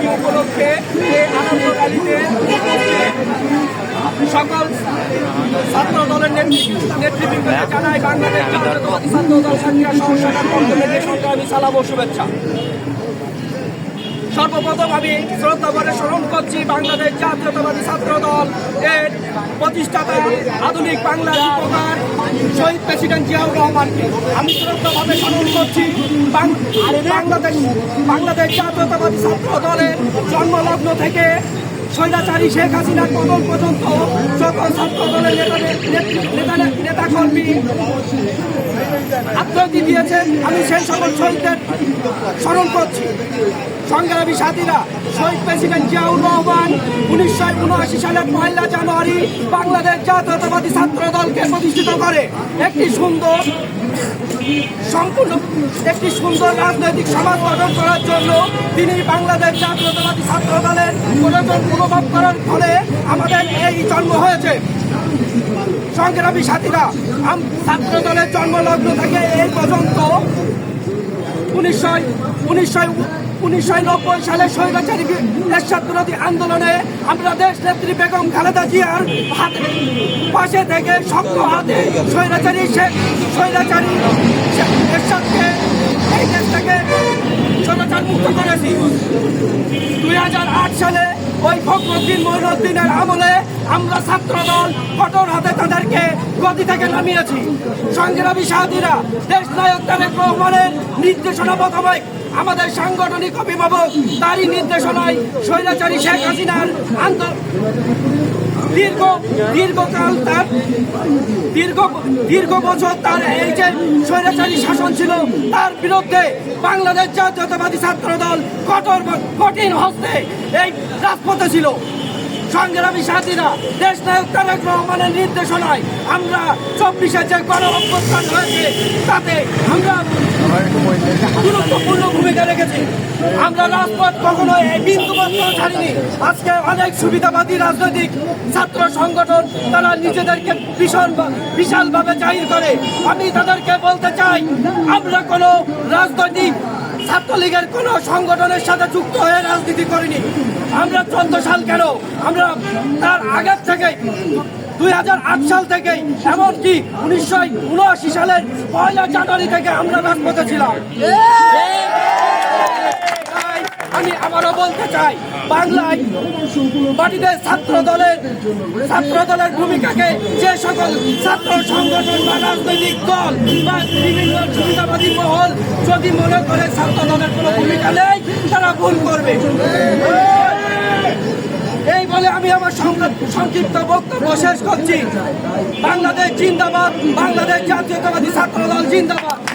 জন্মদিন উপলক্ষে এই আনন্দ র্যালিতে সকল ছাত্র দলের নেতৃ- নেতৃবৃন্দকে জানাই বাংলাদেশ জাতীয়তাবাদী ছাত্র দল সাকিরা সংস্থার পক্ষ থেকে সংগ্রামী সালাম ও শুভেচ্ছা। সর্বপ্রথম আমি শ্রদ্ধা স্মরণ করছি বাংলাদেশ জাতীয়তাবাদী ছাত্র দল এর প্রতিষ্ঠাতা আধুনিক বাংলার উপকার শহীদ প্রেসিডেন্ট জিয়াউর রহমানকে। আমি শ্রদ্ধাভাবে স্মরণ করছি বাংলাদেশ বাংলাদেশ জাতীয়তাবাদী ছাত্র দলের জন্মলগ্ন থেকে স্বৈরাচারী শেখ হাসিনা পতন পর্যন্ত সকল ছাত্র দলের নেতা নেতাকর্মী আত্মহত্যা দিয়েছেন। আমি সেই সকল শহীদদের স্মরণ করছি। সংগ্রামী সাথীরা, শহীদ প্রেসিডেন্ট জিয়াউর রহমান উনিশশো উনআশি সালের পয়লা জানুয়ারি বাংলাদেশ জাতীয়তাবাদী ছাত্র দলকে প্রতিষ্ঠিত করে একটি সুন্দর সম্পূর্ণ একটি সুন্দর রাজনৈতিক সমাজ গঠন করার জন্য তিনি বাংলাদেশ জাতীয়তাবাদী ছাত্র দলের প্রয়োজন অনুভব করার ফলে আমাদের এই জন্ম হয়েছে। সংগ্রামী সাথীরা ছাত্র দলের জন্মলগ্ন থেকে এই পর্যন্ত উনিশশো উনিশশো উনিশশো নব্বই সালে স্বৈরাচারী এরশাদ আন্দোলনে আমরা দেশ নেত্রী বেগম খালেদা জিয়ার হাতে পাশে থেকে শক্ত হাতে স্বৈরাচারী স্বৈরাচারী এরশাদকে এই দেশ থেকে স্বৈরাচার মুক্ত করেছি। দুই হাজার আট সালে ওই ফখরুদ্দিন মহিনুদ্দিনের আমলে আমরা ছাত্র দল কঠোর হাতে তাদেরকে গদি থেকে নামিয়েছি। সংগ্রামী সাহায্যীরা দেশ নায়ক তারেক রহমানের নির্দেশনা মোতাবেক আমাদের সাংগঠনিক অভিভাবক, তারই নির্দেশনায় স্বৈরাচারী শেখ হাসিনার আন্দোলন দীর্ঘ, দীর্ঘকাল তার দীর্ঘ দীর্ঘ বছর তার এই যে স্বৈরাচারী শাসন ছিল, তার বিরুদ্ধে বাংলাদেশ জাতীয়তাবাদী ছাত্র দল কঠোর কঠিন হস্তে এই রাজপথে ছিল। সংগ্রামী সাথীরা দেশ নায়ক তারেক রহমানের নির্দেশনায় আমরা চব্বিশে যে গণ অভ্যুত্থান হয়েছে, তাতে আমরা গুরুত্বপূর্ণ ভূমিকা রেখেছি। আমরা রাজপথ কখনো এই বিন্দু মাত্র ছাড়িনি। আজকে অনেক সুবিধাবাদী রাজনৈতিক ছাত্র সংগঠন, তারা নিজেদেরকে ভীষণ বিশালভাবে জাহির করে। আমি তাদেরকে বলতে চাই, আমরা কোনো রাজনৈতিক ছাত্রলীগের কোন সংগঠনের সাথে যুক্ত হয়ে রাজনীতি করিনি। আমরা চোদ্দ সাল কেন? আমরা তার আগের থেকে দুই হাজার আট সাল থেকে এমনকি উনিশশো উনআশি সালের পয়লা জানুয়ারি থেকে আমরা রাজপথে ছিলাম। আমি আবারও বলতে চাই, বাংলায় মাটিতে ছাত্র দলের ছাত্র দলের ভূমিকাকে যে সকল ছাত্র সংগঠন বা রাজনৈতিক দল বা বিভিন্ন সুবিধাবাদী যদি মনে করে ছাত্র দলের কোনো ভূমিকা নেই, তারা ভুল করবে। এই বলে আমি আমার সংক্ষিপ্ত- বক্তব্য শেষ করছি। বাংলাদেশ জিন্দাবাদ, বাংলাদেশ জাতীয়তাবাদী ছাত্র দল জিন্দাবাদ।